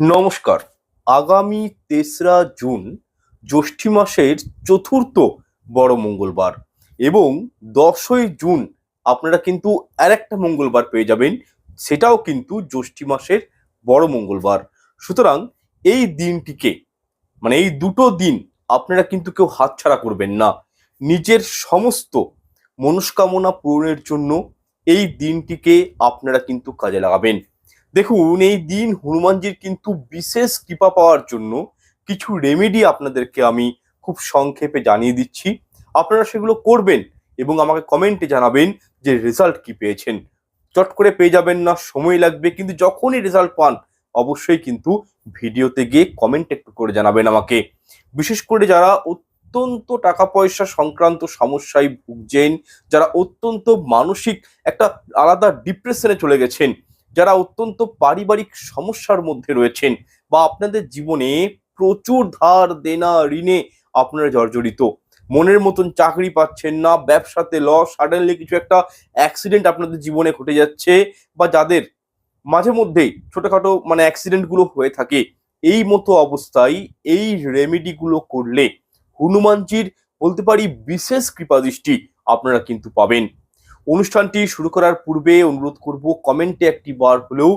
নমস্কার। আগামী তেসরা জুন, জ্যৈষ্ঠী মাসের চতুর্থ বড় মঙ্গলবার এবং দশই জুন আপনারা কিন্তু আর একটা মঙ্গলবার পেয়ে যাবেন, সেটাও কিন্তু জ্যৈষ্ঠী মাসের বড় মঙ্গলবার। সুতরাং এই দিনটিকে মানে এই দুটো দিন আপনারা কিন্তু কেউ হাতছাড়া করবেন না। নিজের সমস্ত মনস্কামনা পূরণের জন্য এই দিনটিকে আপনারা কিন্তু কাজে লাগাবেন। দেখুন, এই দিন হনুমানজির কিন্তু বিশেষ কৃপা পাওয়ার জন্য কিছু রেমেডি আপনাদেরকে আমি খুব সংক্ষেপে জানিয়ে দিচ্ছি। আপনারা সেগুলো করবেন এবং আমাকে কমেন্টে জানাবেন যে রেজাল্ট কি পেয়েছেন। চট করে পেয়ে যাবেন না, সময় লাগবে, কিন্তু যখনই রেজাল্ট পান, অবশ্যই কিন্তু ভিডিওতে গিয়ে কমেন্ট একটু করে জানাবেন আমাকে। বিশেষ করে যারা অত্যন্ত টাকা পয়সা সংক্রান্ত সমস্যায় ভুগছেন, যারা অত্যন্ত মানসিক একটা আলাদা ডিপ্রেশনে চলে গেছেন যারা অত্যন্ত পারিবারিক সমস্যার মধ্যে রয়েছেন বা আপনাদের জীবনে প্রচুর ধার দেনা ঋণে আপনারা জর্জরিত। মনের মতন চাকরি পাচ্ছেন না, ব্যবসাতে লস সাডেনলি কিছু একটা অ্যাক্সিডেন্ট আপনাদের জীবনে ঘটে যাচ্ছে বা যাদের মাঝে মধ্যেই ছোটখাটো মানে অ্যাক্সিডেন্টগুলো হয়ে থাকে, এই মতো অবস্থায় এই রেমেডিগুলো করলে হনুমানজির বলতে পারি বিশেষ কৃপাদৃষ্টি আপনারা কিন্তু পাবেন। অনুষ্ঠানটি শুরু করার পূর্বে অনুরোধ করব, কমেন্টে একটি বার হলেও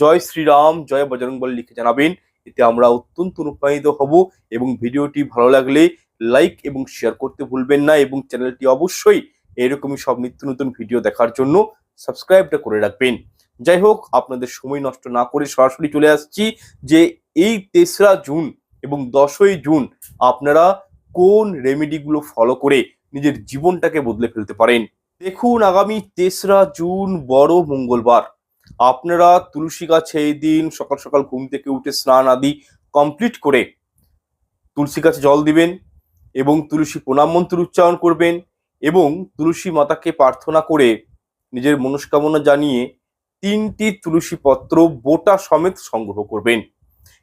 জয় শ্রীরাম, জয় বজরং বল লিখে জানাবেন। এতে আমরা অত্যন্ত অনুপ্রাণিত হব এবং ভিডিওটি ভালো লাগলে লাইক এবং শেয়ার করতে ভুলবেন না এবং চ্যানেলটি অবশ্যই এরকমই সব নিত্য নতুন ভিডিও দেখার জন্য সাবস্ক্রাইবটা করে রাখবেন। যাই হোক, আপনাদের সময় নষ্ট না করে সরাসরি চলে আসছি যে এই তেসরা জুন এবং দশই জুন আপনারা কোন রেমেডিগুলো ফলো করে নিজের জীবনটাকে বদলে ফেলতে পারেন? দেখুন আগামী তেসরা জুন, বড় মঙ্গলবার। আপনারা তুলসী গাছে এই দিন সকাল সকাল ঘুম থেকে উঠে স্নান আদি কমপ্লিট করে তুলসী গাছে জল দিবেন এবং তুলসী প্রণাম মন্ত্র উচ্চারণ করবেন এবং তুলসী মাতাকে প্রার্থনা করে নিজের মনস্কামনা জানিয়ে তিনটি তুলসী পত্র বোটা সমেত সংগ্রহ করবেন।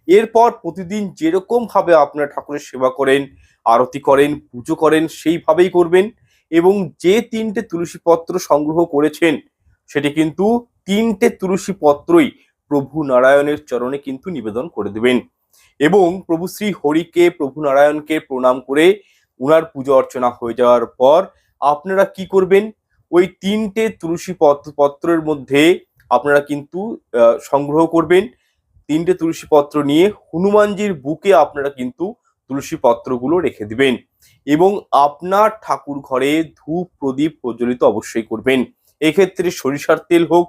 এরপর প্রতিদিন যেরকম ভাবে আপনারা ঠাকুরের সেবা করেন, আরতি করেন, পুজো করেন, সেইভাবেই করবেন। এবং যে তিনটে তুলসী পত্র সংগ্রহ করেছেন, সেটি কিন্তু তিনটে তুলসী পত্রই প্রভু নারায়ণের চরণে কিন্তু নিবেদন করে দেবেন। এবং প্রভু শ্রী হরিকে, প্রভু নারায়ণকে প্রণাম করে উনার পুজো অর্চনা হয়ে যাওয়ার পর আপনারা কি করবেন? ওই তিনটে তুলসী পত্র পত্রের মধ্যে আপনারা কিন্তু সংগ্রহ করবেন। তিনটে তুলসী পত্র নিয়ে হনুমানজির বুকে আপনারা কিন্তু তুলসী পত্রগুলো রেখে দিবেন এবং আপনার ঠাকুর ঘরে ধূপ প্রদীপ প্রজ্বলিত অবশ্যই করবেন। এক্ষেত্রে সরিষার তেল হোক,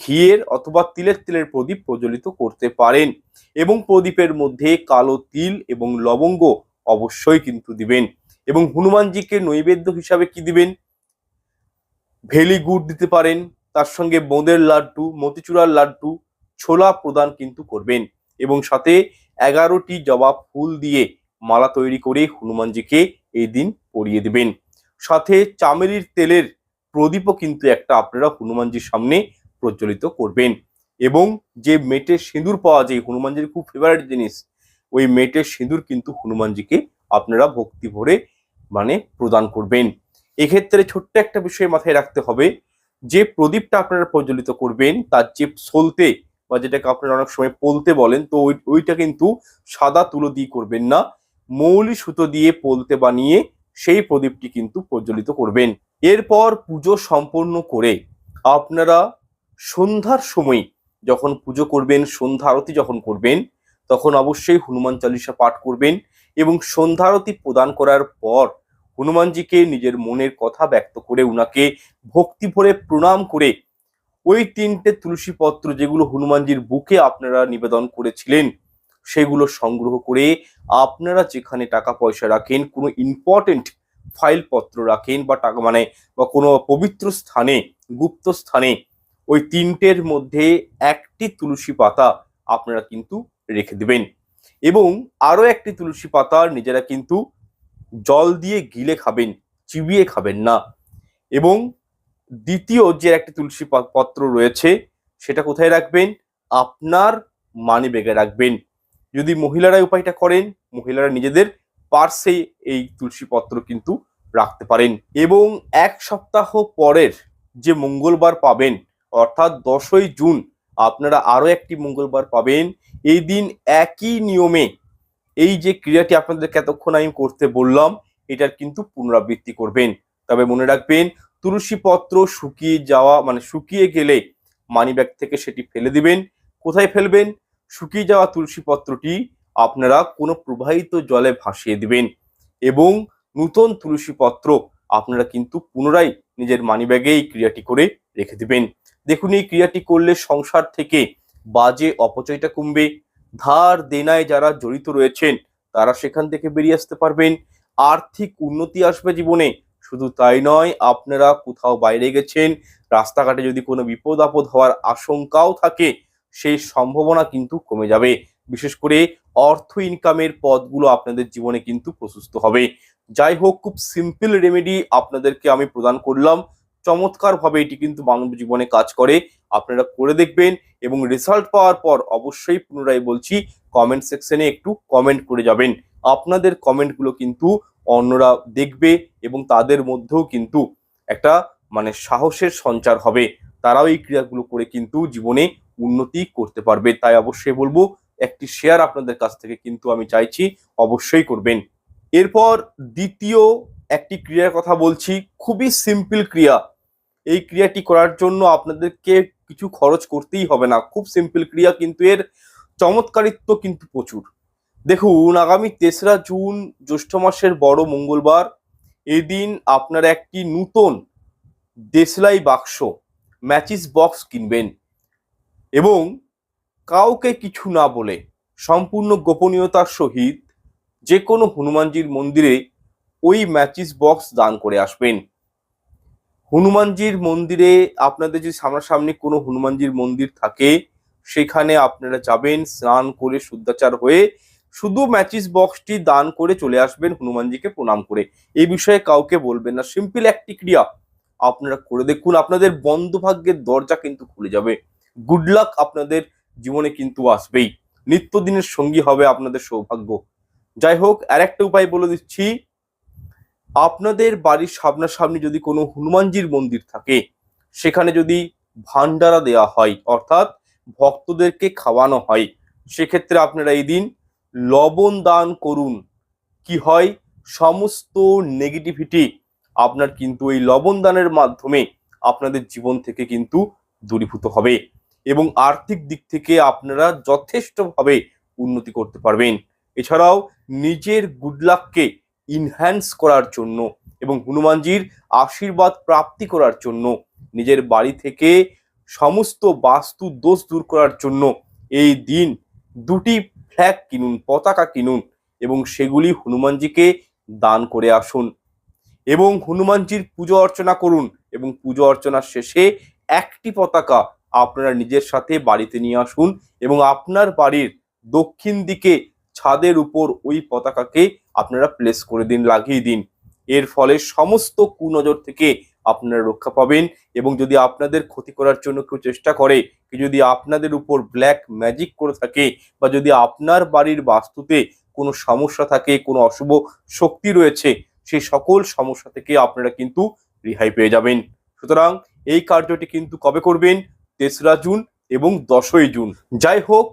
ঘিয়ের অথবা তিলের তেলের প্রদীপ প্রজ্বলিত করতে পারেন এবং প্রদীপের মধ্যে কালো তিল এবং লবঙ্গ অবশ্যই কিন্তু দিবেন। এবং হনুমানজিকে নৈবেদ্য হিসাবে কি দিবেন? ভেলি গুড় দিতে পারেন, তার সঙ্গে বোঁদের লাড্ডু মতিচূড়ার লাড্ডু, ছোলা প্রদান কিন্তু করবেন এবং সাথে এগারোটি জবা ফুল দিয়ে মালা তৈরি করে হনুমানজিকে এই দিন পরিয়ে দেবেন। সাথে চামেলির তেলের প্রদীপও কিন্তু একটা আপনারা হনুমানজির সামনে প্রজ্বলিত করবেন। এবং যে মেটের সিঁদুর পাওয়া যায়, হনুমানজির খুব ফেভারিট জিনিস, ওই মেটের সিঁদুর কিন্তু হনুমানজিকে আপনারা ভক্তি ভরে মানে প্রদান করবেন। এক্ষেত্রে ছোট্ট একটা বিষয় মাথায় রাখতে হবে, যে প্রদীপটা আপনারা প্রজ্বলিত করবেন, তার যে সলতে বা যেটাকে আপনারা অনেক সময় পলতে বলেন, তো ওই, ওইটা কিন্তু সাদা তুলো দিয়ে করবেন না। মৌলি সুতো দিয়ে পলতে বানিয়ে সেই প্রদীপটি কিন্তু প্রজ্বলিত করবেন। এরপর পুজো সম্পন্ন করে আপনারা সন্ধ্যার সময় যখন পুজো করবেন, সন্ধ্যা আরতি যখন করবেন, তখন অবশ্যই হনুমান চালিসা পাঠ করবেন এবং সন্ধ্যারতি প্রদান করার পর হনুমানজিকে নিজের মনের কথা ব্যক্ত করে উনাকে ভক্তি ভরে প্রণাম করে ওই তিনটে তুলসী পত্র যেগুলো হনুমানজির বুকে আপনারা নিবেদন করেছিলেন সেগুলো সংগ্রহ করে আপনারা যেখানে টাকা পয়সা রাখেন, কোনো ইম্পর্টেন্ট ফাইলপত্র রাখেন বা টাকা মানে বা কোনো পবিত্র স্থানে, গুপ্ত স্থানে, ওই তিনটের মধ্যে একটি তুলসী পাতা আপনারা কিন্তু রেখে দেবেন। এবং আরও একটি তুলসী পাতা নিজেরা কিন্তু জল দিয়ে গিলে খাবেন, চিবিয়ে খাবেন না। এবং দ্বিতীয় যে একটি তুলসী পত্র রয়েছে, সেটা কোথায় রাখবেন? আপনার মানি ব্যাগে রাখবেন। যদি মহিলারা উপায়টা করেন, মহিলারা নিজেদের পার্সে এই তুলসী পত্র কিন্তু রাখতে পারেন। এবং এক সপ্তাহ পরের যে মঙ্গলবার পাবেন, অর্থাৎ দশই জুন, আপনারা আরও একটি মঙ্গলবার পাবেন। এই দিন একই নিয়মে এই যে ক্রিয়াটি আপনাদেরকে এতক্ষণ আমি করতে বললাম, এটার কিন্তু পুনরাবৃত্তি করবেন। তবে মনে রাখবেন, তুলসী পত্র শুকিয়ে যাওয়া মানে শুকিয়ে গেলে মানি ব্যাগ থেকে সেটি ফেলে দিবেন। কোথায় ফেলবেন? শুকিয়ে যাওয়া তুলসী পত্রটি আপনারা কোনো প্রবাহিত জলে ভাসিয়ে দিবেন এবং নূতন তুলসী পত্র আপনারা কিন্তু পুনরায় নিজের মানিব্যাগে এই ক্রিয়াটি করে রেখে দিবেন। দেখুন, এই ক্রিয়াটি করলে সংসার থেকে বাজে অপচয়টা কমবে। ধার দেনায় যারা জড়িত রয়েছেন, তারা সেখান থেকে বেরিয়ে আসতে পারবেন। আর্থিক উন্নতি আসবে জীবনে। শুধু তাই নয়, আপনারা কোথাও বাইরে গেছেন, রাস্তাঘাটে যদি কোনো বিপদ আপদ হওয়ার আশঙ্কাও থাকে সেই সম্ভাবনা কিন্তু কমে যাবে। বিশেষ করে অর্থ ইনকামের পথগুলো আপনাদের জীবনে কিন্তু প্রশস্ত হবে। যাই হোক, খুব সিম্পল রেমেডি আপনাদেরকে আমি প্রদান করলাম। চমৎকার ভাবে এটি কিন্তু মানব জীবনে কাজ করে। আপনারা করে দেখবেন এবং রেজাল্ট পাওয়ার পর অবশ্যই পুনরায় বলছি কমেন্ট সেকশনে একটু কমেন্ট করে যাবেন। আপনাদের কমেন্টগুলো কিন্তু অন্যরা দেখবে এবং তাদের মধ্যেও কিন্তু একটা মানে সাহসের সঞ্চার হবে। তারাও এই ক্রিয়াগুলো করে কিন্তু জীবনে উন্নতি করতে পারবে। তাই অবশ্যই বলব, একটি শেয়ার আপনাদের কাছ থেকে কিন্তু আমি চাইছি, অবশ্যই করবেন। এরপর দ্বিতীয় একটি ক্রিয়ার কথা বলছি, খুবই সিম্পল ক্রিয়া। এই ক্রিয়াটি করার জন্য আপনাদেরকে কিছু খরচ করতেই হবে না। খুব সিম্পল ক্রিয়া, কিন্তু এর চমৎকারিত্ব কিন্তু প্রচুর। দেখুন, আগামী তেসরা জুন, জ্যৈষ্ঠ মাসের বড় মঙ্গলবার। এদিন আপনারা একটি নূতন দেশলাই বাক্স ম্যাচিস বক্স কিনবেন। এবং কাউকে কিছু না বলে সম্পূর্ণ গোপনীয়তার সহিত যে কোনো হনুমানজির মন্দিরে ওই ম্যাচিস বক্স দান করে আসবেন। হনুমানজির মন্দিরে আপনাদের যদি সামনাসামনি কোনো হনুমানজির মন্দির থাকে, সেখানে আপনারা যাবেন, স্নান করে শুদ্ধাচার হয়ে শুধু ম্যাচিস বক্সটি দান করে চলে আসবেন হনুমানজিকে প্রণাম করে। এই বিষয়ে কাউকে বলবেন না। সিম্পল একটি ক্রিয়া। আপনারা করে দেখুন। আপনাদের বন্ধ ভাগ্যের দরজা কিন্তু খুলে যাবে। গুড লাক আপনাদের জীবনে কিন্তু আসবেই। নিত্যদিনের সঙ্গী হবে আপনাদের সৌভাগ্য। যাই হোক, আর একটা উপায় বলে দিচ্ছি। আপনাদের বাড়ির সামনাসামনি যদি কোনো হনুমানজির মন্দির থাকে, সেখানে যদি ভান্ডারা দেওয়া হয়, অর্থাৎ ভক্তদেরকে খাওয়ানো হয়, সেক্ষেত্রে আপনারা এই দিন লবণ দান করুন। কি হয়? সমস্ত নেগেটিভিটি আপনার কিন্তু এই লবণ দানের মাধ্যমে আপনাদের জীবন থেকে কিন্তু দূরীভূত হবে এবং আর্থিক দিক থেকে আপনারা যথেষ্টভাবে উন্নতি করতে পারবেন। এছাড়াও নিজের গুড লাককে ইনহ্যান্স করার জন্য এবং হনুমানজির আশীর্বাদ প্রাপ্তি করার জন্য নিজের বাড়ি থেকে সমস্ত বাস্তু দোষ দূর করার জন্য এই দিন দুটি ফ্ল্যাগ কিনুন, পতাকা কিনুন এবং সেগুলি হনুমানজিকে দান করে আসুন। এবং হনুমানজির পুজো অর্চনা করুন এবং পুজো অর্চনার শেষে একটি পতাকা আপনারা নিজের সাথে বাড়িতে নিয়ে আসুন এবং আপনার বাড়ির দক্ষিণ দিকে ছাদের উপর ওই পতাকাকে আপনারা প্লেস করে দিন, লাগিয়ে দিন। এর ফলে সমস্ত কুনজর থেকে আপনারা রক্ষা পাবেন এবং যদি আপনাদের ক্ষতি করার জন্য কেউ চেষ্টা করে, কেউ যদি আপনাদের উপর ব্ল্যাক ম্যাজিক করে থাকে বা যদি আপনার বাড়ির বাস্তুতে কোনো সমস্যা থাকে, কোনো অশুভ শক্তি রয়েছে সেই সকল সমস্যা থেকে আপনারা কিন্তু রেহাই পেয়ে যাবেন। সুতরাং এই কার্যটি কিন্তু কবে করবেন? তেসরা জুন এবং দশই জুন। যাই হোক,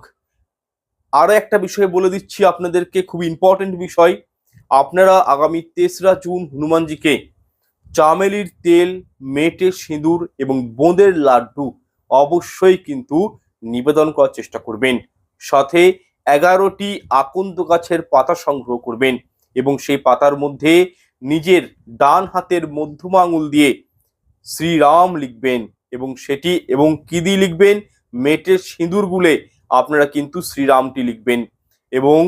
আরও একটা বিষয় বলে দিচ্ছি আপনাদেরকে, খুব ইম্পর্টেন্ট বিষয়। আপনারা আগামী তেসরা জুন হনুমানজিকে চামেলির তেল, মেটে সিঁদুর এবং বোঁদের লাড্ডু অবশ্যই কিন্তু নিবেদন করার চেষ্টা করবেন। সাথে এগারোটি আকন্দ গাছের পাতা সংগ্রহ করবেন। এবং সেই পাতার মধ্যে নিজের ডান হাতের মধ্যম আঙুল দিয়ে শ্রীরাম লিখবেন এবং সেটি, এবং কি লিখবেন? মেটের সিঁদুর গুলে আপনারা কিন্তু শ্রীরামটি লিখবেন এবং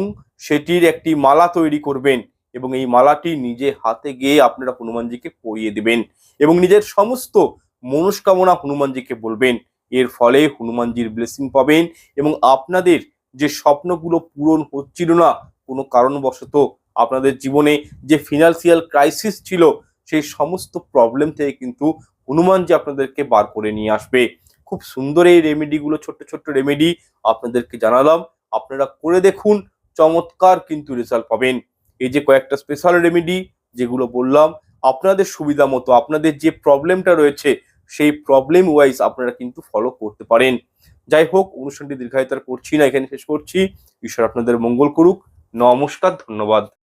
সেটির একটি মালা তৈরি করবেন এবং এই মালাটি নিজে হাতে গিয়ে আপনারা হনুমানজিকে পরিয়ে দিবেন এবং নিজের সমস্ত মনস্কামনা হনুমানজিকে বলবেন। এর ফলে হনুমানজির ব্লেসিং পাবেন এবং আপনাদের যে স্বপ্নগুলো পূরণ হচ্ছিল না, কোনো কারণবশত আপনাদের জীবনে যে ফিনান্সিয়াল ক্রাইসিস ছিল, সেই সমস্ত প্রবলেম থেকে কিন্তু হনুমান যে আপনাদেরকে বার করে নিয়ে আসবে। খুব সুন্দর এই রেমেডিগুলো ছোট্ট ছোট্ট রেমেডি আপনাদেরকে জানালাম। আপনারা করে দেখুন, চমৎকার কিন্তু রেজাল্ট পাবেন। এই যে কয়েকটা স্পেশাল রেমেডি যেগুলো বললাম, আপনাদের সুবিধা মতো, আপনাদের যে প্রবলেমটা রয়েছে, সেই প্রবলেম ওয়াইজ আপনারা কিন্তু ফলো করতে পারেন। যাই হোক, অনুষ্ঠানটি দীর্ঘায়িত করছি না, এখানে শেষ করছি। ঈশ্বর আপনাদের মঙ্গল করুক। নমস্কার, ধন্যবাদ।